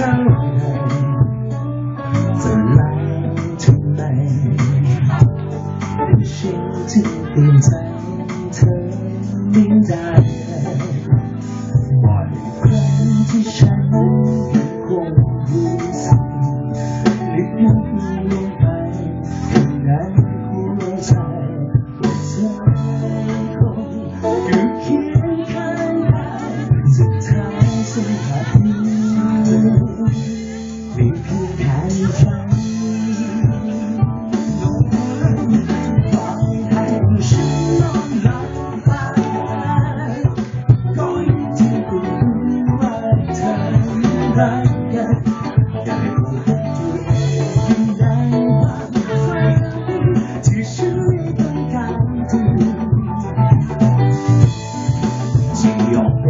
ท่าไหร่จะลาทำไมเป็นฉันที่เปลี่ยนใจเธอไม่ได้บ่อยครั้งที่ฉันยังคงรู้สึกลึกลึกลงไปข้างในหัวใจว่าเธอคงอยู่เคียงข้างกายสุดท้ายสัมผัส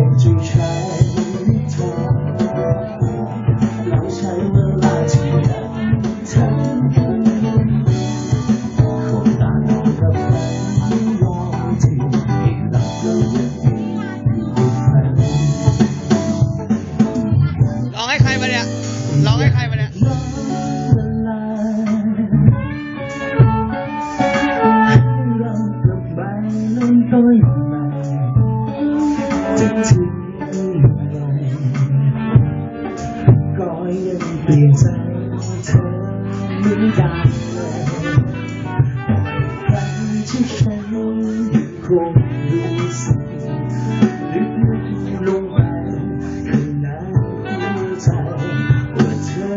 ยอมเป็นเจ้าชายให้เธอแล้วใช้เวลาที่ยังทันกันคงต่างกับฝันลอยที่หลับแล้วยังมีอยู่ฝันร้องให้ใครมาเนี่ยร้องให้ใครมาเนี่ย จะถึงยังไงก็ยังเปลี่ยนใจเธอไม่ได้เลยครั้งที่ฉันยังคงรู้สึกลึกลงไปข้างในหัวใจว่าเธอ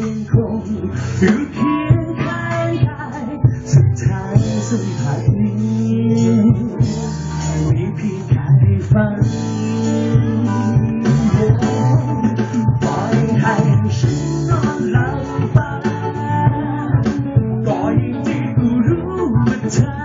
ยังคงอยู่เคียงข้างกายสุดท้ายสัมผัส มันปล่อยให้ฉันนอนหลับฝันก็ยิ่งที่กูรู้ว่าเธอ